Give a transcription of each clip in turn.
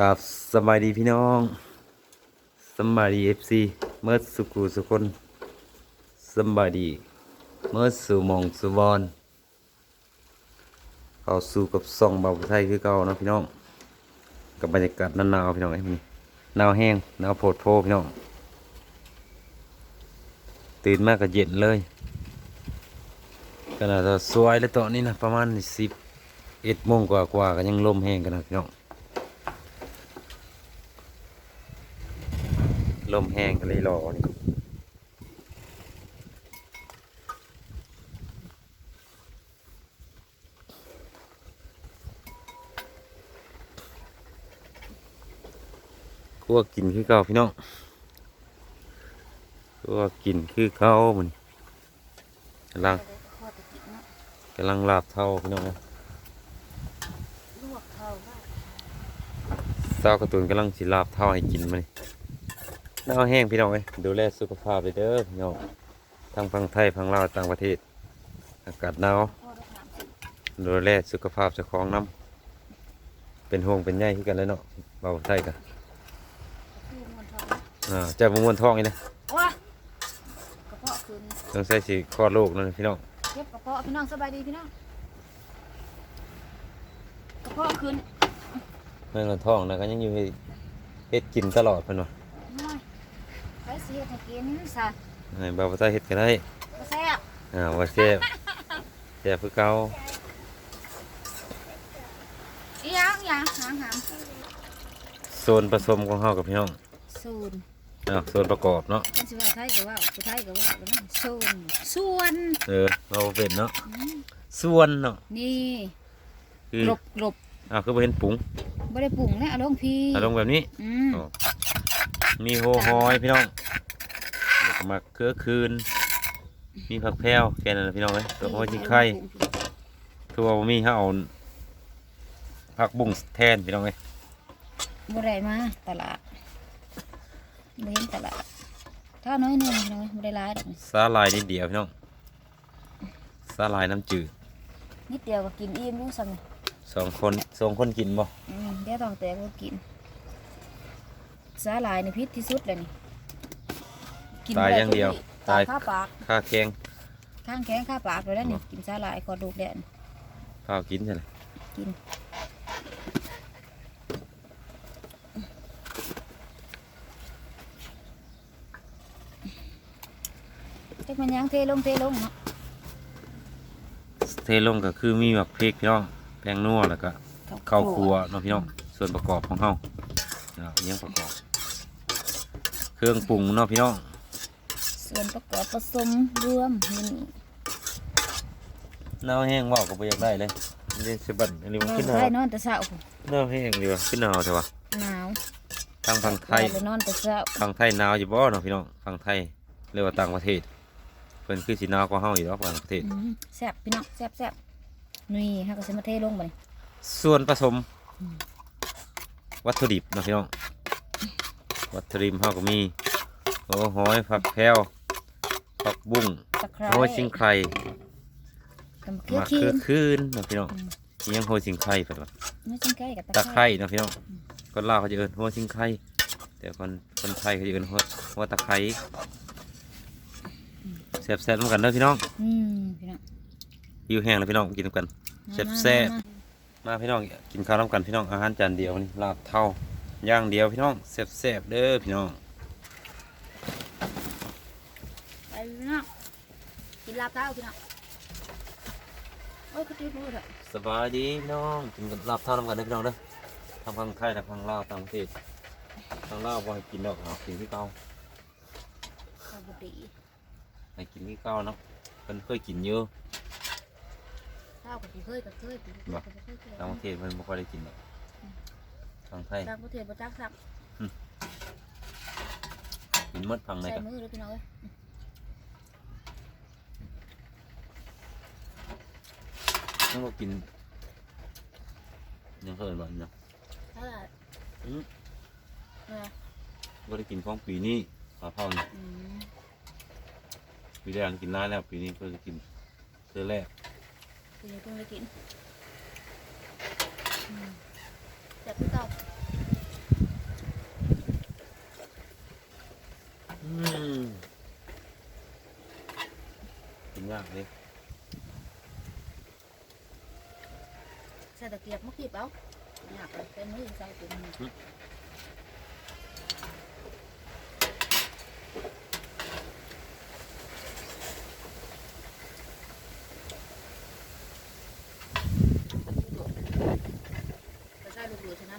กับสบายดีพี่น้องสบายดีเอฟซีเมื่อสุกูสุคนสบายดีเมื่อสู่มองสุบอนเข้าสู่กับซ่องเบาไทยคือเก่าเนาะพี่น้องกับบรรยากาศหนาวๆพี่น้องไอ้นี่หนาวแห้งหนาวโพดโพพี่น้องตื่นมากก็เย็นเลยขนาดสวยเลยตอนนี้นะประมาณสิบเอ็ดโมงกว่าๆก็ยังลมแห้งกันนะพี่น้อง ลมแห้งก็เลยรอนี่คั่วกินคือเก่าพี่น้องคั่วกินคือเก่ามันกำลังกำลังลาบเท่าพี่น้องนะลวกเขาว่าสาวการะตูนกำลังสิลาบเท่าให้กินมัน หนาวแห้งพี่น้องเอ้ยดูแลสุขภาพไปเด้อพี่น้องทั้งฝั่งไทยฝั่งลาวต่างประเทศ อากาศหนาวพ่อได้ถามสิดูแลสุขภาพเจ้าของน้ำเป็นห่วงเป็นใยคือกันเลยเนาะเบาไทยกันคือมันท้องอ่าเจ้าบุญวนท้องนี่นะว้ากระเพาะคืนต้องใส่สีคลอดลูกนั่นพี่น้องเก็บกระเพาะพี่น้องสบายดีพี่น้องกระเพาะคืนเมื่อเราท้องนะก็ยังอยู่ให้เฮ็ดกินตลอดเพิ่นว่าน้อย ไปเสียให้กินซะให้เบาไทยเฮ็ดก็ได้บ่แซ่บอ่าว่าแซ่บแซ่บคือเก่าอีหยังอีหยังหางหางโซนผสมของเฮากับพี่น้องศูนย์อ่าโซนประกอบเนาะเป็นสิว่าไทยก็ว่าสุไทยก็ว่าบ่นะศูนย์ส่วนเออเราเป็นเนาะอืมส่วนเนาะนี่คือกรบกรบอ่าคือบ่เห็นปรุงบ่ได้ปรุงนะเอาลงพี่อารมณ์แบบนี้ อืม อ๋อมีโฮฮอยพี่น้อง เดี๋ยวก็มาเคือคืน มีผักแพรวแค่นั้นนะพี่น้องเอ้ยตัวโอ้ยจิงไข่ตัวบ่มีเขาเอาผักบุ้งแทนพี่น้องเอ้ยบ่ได้มาตลาดบ่เห็นตลาดถ้าน้อยหนึงน้อยบ่ได้หลายดอกสาลายนิดเดียวพี่น้องสาลายน้ำจืดนิดเดียวก็กินอิ่มอยู่ซ้ำนี่สองคนสองคนกินบ่อืมเดี๋ยวต้องแตกก็กินสาหร่ายนี่พิษที่สุดเลยนี่ กินตายบ่ไอย่างเดียวทุกตายข้าปากข้าแข้งข้างแข้งข้าปากเลยแล้วนี่กินสาหร่ายคอดูกแดนข้าวกินใช่ไหมกินเด็กมันยังเทลงเทลงเนาะเทลงก็คือมีแบบพริกพี่น้องแป้งนัวแล้วก็ข้าวคั่วเนาะพี่น้องส่วนประกอบของเฮาเนาะอิหยังประกอบ เครื่องปรุงเนาะพี่น้อง ส่วนประกอบผสมรวมนี่เน่าแห้งว่าก็บ่อยากได้เลยเรียนสบันอันนี้มันขึ้นหนาวได้นอนแต่เช้าพุ่นเน่าแห้งดีว่ะขึ้นหนาวใช่ปะหนาวทางฝั่งไทยได้นอนแต่เช้าฝั่งไทยหนาวอยู่บ่เนาะพี่น้องฝั่งไทยเรียกว่าต่างประเทศเพิ่นคือสิหนาวกว่าเฮาอยู่แล้วต่างประเทศอืมแซ่บพี่น้องแซ่บแซ่บนี่ฮะก็สิมาเทลงไปส่วนผสม วัตถุดิบเนาะพี่น้อง วัตถุดิบเฮาก็มีโอ้หอยผักแพรว ผักบุ้งตะไคร้โหยสิงไข่กับเกลือมะขีเขือนคืนเนาะพี่น้องอืมอิหยังโหยสิงไข่เพิ่นว่าไม่จิ้งไก่กับตะไคร้เนาะพี่น้องคนลาวเขาจะเอิ้นหัวสิงไข่แต่คนคนไทยเขาจะเอิ้นหัวหัวตะไคร้แซ่บๆเหมือนกันเด้อพี่น้องอืมพี่น้องหิวแห้งแล้วพี่น้องกินนำกันแซ่บแซ่บมาพี่น้องกินข้าวน้ำกันพี่น้องอาหารจานเดียวนี่ลาบเท่าย่างเดียวพี่น้องแซ่บๆเด้อพี่น้อง ไปพี่น้องกิน ลาบเท้าพี่น้องโอ้ยก็ตีมือเถอะสบายดีพี่น้องกินกับลาบเท่าน้ำกันเด้อพี่น้องเด้อทางฝั่งไทยทางฝั่งลาวต่างประเทศทางลาวบ่ให้กินดอกเอากินที่เก่าข้าวบุตรีให้กินที่เก่าเนาะเพิ่นเคยกินเยอะข้าวกับเคยกับเคยกับเคยกับเคยกับต่างประเทศเพิ่นบ่ค่อยได้กินดอกทางไทยต่างประเทศประจักษ์สับกินหมดฝั่งไหนใส่กันมือเลยพี่น้องเอ้ย นั่งก็กินยังเคยบ้านยังเท่าไหร่อืมนะก็ได้กินของปีนี้ปลาเผาเนี่ยอืมปีแรกกินร้ายแล้ว ปีนี้ก็จะกินเธอแรกคือเพิ่งไปกินจับพี่ตอบอืมกินยากเลย ตะเกียบมากีบเอาอยากเอาเป็นมือใส่เป็นมือจะใส่ลูกดูใช่ไหม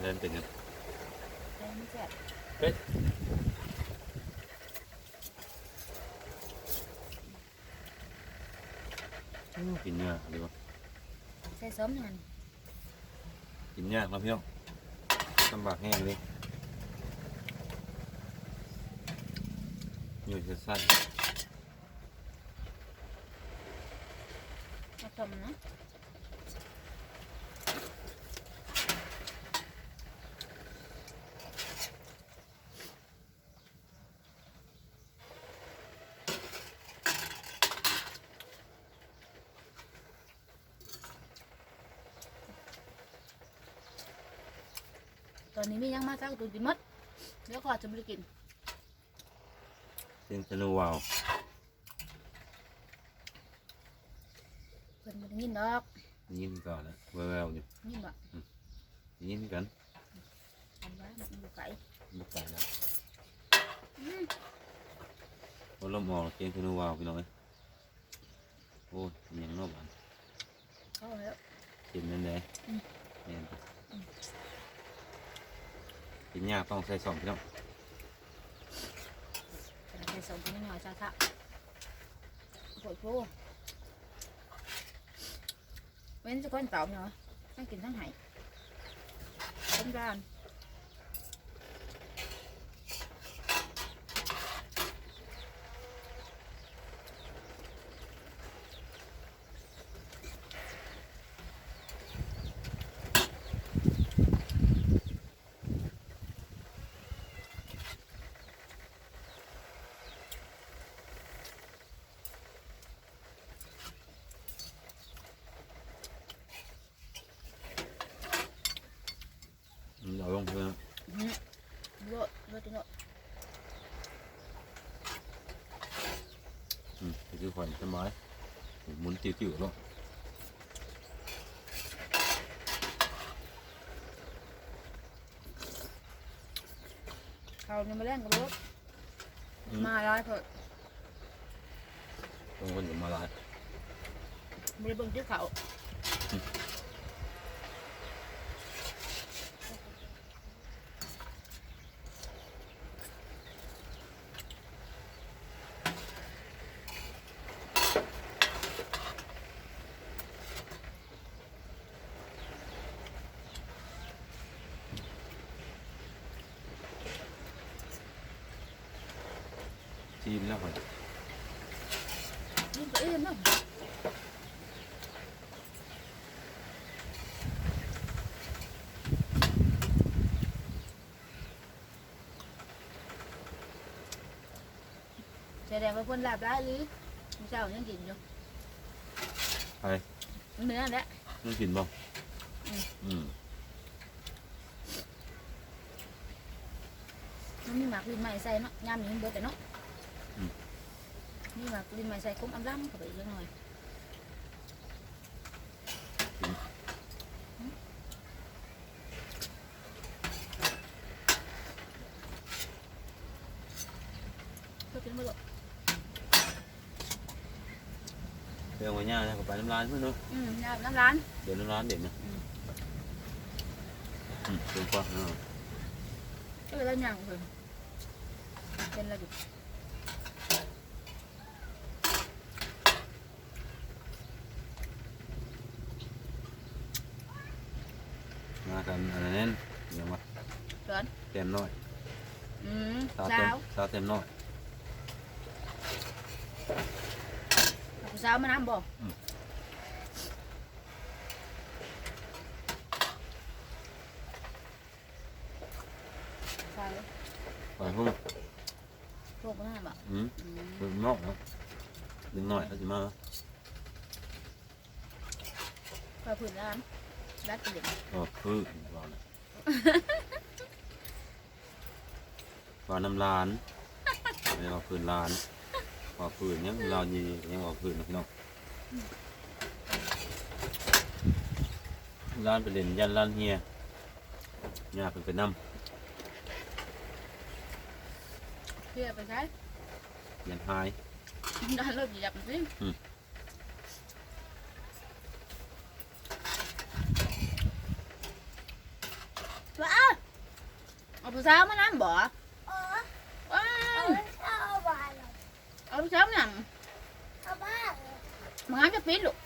เล่นเป็นยังใส่ไม่แซ่บกินยากเลยวะ ใส่ซ้อมหน่อยกินยากนะพี่น้องลำบากแห้งเลยอยู่จะสั้นมาทำนะ อนนี้มียังมาซักตูกินหมดเดี๋ยวขอจะไม่ได้กินเสียงสนุวาวเพิ่นไม่ได้ยินดอกยินก่อนนะแววๆอยู่ยินบ่ยินกันอันว่ามันอยู่ไกลบุกไปแล้วอืมพอลมออกเสียงสนุวาวพี่น้องเอ้ยโอ้ยยังนอกบ้านเข้าแล้วกินนั่นเลยอืมเนี่ย กินยากต้องใส่สองพี่น้องใส่สองกินหน่อยๆซะค่ะปวดผู้เว้นจะก้อนเต่าเนาะให้กินทั้งไหต้มร้าน อืมเอาลงเพื่อน อืมโลดโลดจังโลด อืมไปซื้อขวัญสบายห มุนติ๋วๆแล้วเขาเนี่ยมาเล่นกับรถมาร้อยเถอะตรงคนจะมาลายไม่ได้เบิ่งที่เขา จีนแล้วขวัญยิ่งก็เอื้อมเนาะแสดงว่าคนหลับได้หรือมื้อเช้ายังกินอยู่ไปเนื้อแหละมึงกินบ่อืมอืมมันมีหมากลิ้นใหม่ใส่เนาะยามนี้มันเบิดแต่เนาะ มีหมากลิ้นใหม่ใส่คุ้มอำลำเข้าไปอีกจักหน่อยก็เป็นบ่ลูกเรื่องวันนี้นะก็ไปน้ำร้านเพื่อนเนาะ อืมน้ำน้ำร้าน เดี๋ยวน้ำร้านเด็ดนะ อืม อืมเป็นกว่าเนาะก็เลยแล้วย่างเพิ่นเป็นอะไรอยู่มากันอันนั้นยังมาเกินเต็มน้อยอืมสาวสาเต็มวสาวเต็มน้อยผู้สาวมาน้ำบ่อืมสาวไปพุ่งพวกมาน้ำบ่อืมอืมดึงนอกเนาะดึงน้อยแล้วสิมาพอผืนร้าน รัดเปลี่ยนก็คือบอกเลยว่าน้ำลานไม่ว่าพื้นลานว่าพื้นยังเรายียังว่าพื้นนะพี่น้องลานไปเล่นยันลานเฮียยาเป็นไปนเพื่อไปใช้ำยันหายได้เลิกเหยียบสิ อืม ว้าเอาผู้ สาวมานั่นบ่อ๋อว้าเอาวเอาบ้านเหรอเอาผู้สาวนั่นเอาบ้านเหรอมึงอาจจะปิดลูก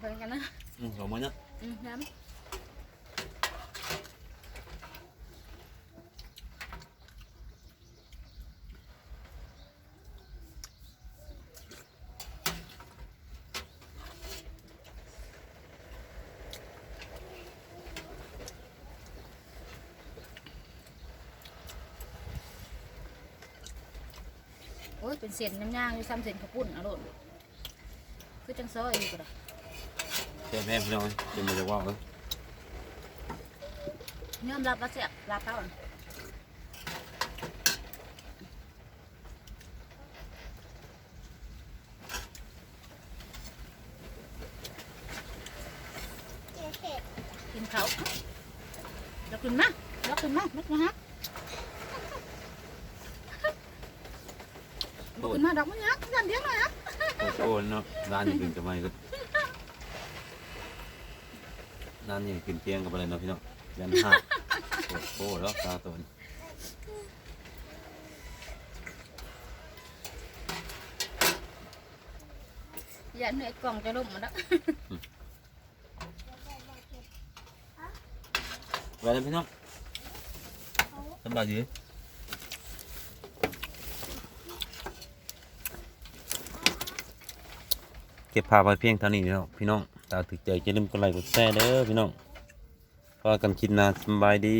ไปกันนะอืมเอามาเนี่ยอืมน้ำ อ้ยเป็นเส้นน้ำย่างอยู่ซ้ำเส้นข้าวปุ้นอร่อยคือจังซอยอยู่ก็ได้แค่แม่พี่น้องจะมาจะว่าเออยอมรับว่าแซ่บลาบเต้าอะเจ๊เสร็จกินเขาเดี๋ยวขึ้นมาเดี๋ยวขึ้นมาเดี๋ยวขึ้นมาเดี๋ยวขึ้นมาดอกมันยักษ์ยันเดียวหน่อยนะโอ้โหเนาะร้านนี้กินกับไม่ก็ร้านนี้กินเตียงกับอะไรเนาะพี่น้องยันห้าโอ้โหแล้วตาตัวนี้ยันเหนื่อยกล่องจะล่มหมดแล้วไปเลยพี่น้องสบายดี เก็บภาพไว้เพียงเท่านี้เนาะพี่น้องตาถึกใจจะลืมกดไลค์กดแชร์เด้อพี่น้องพอกันคิดนาสบายดี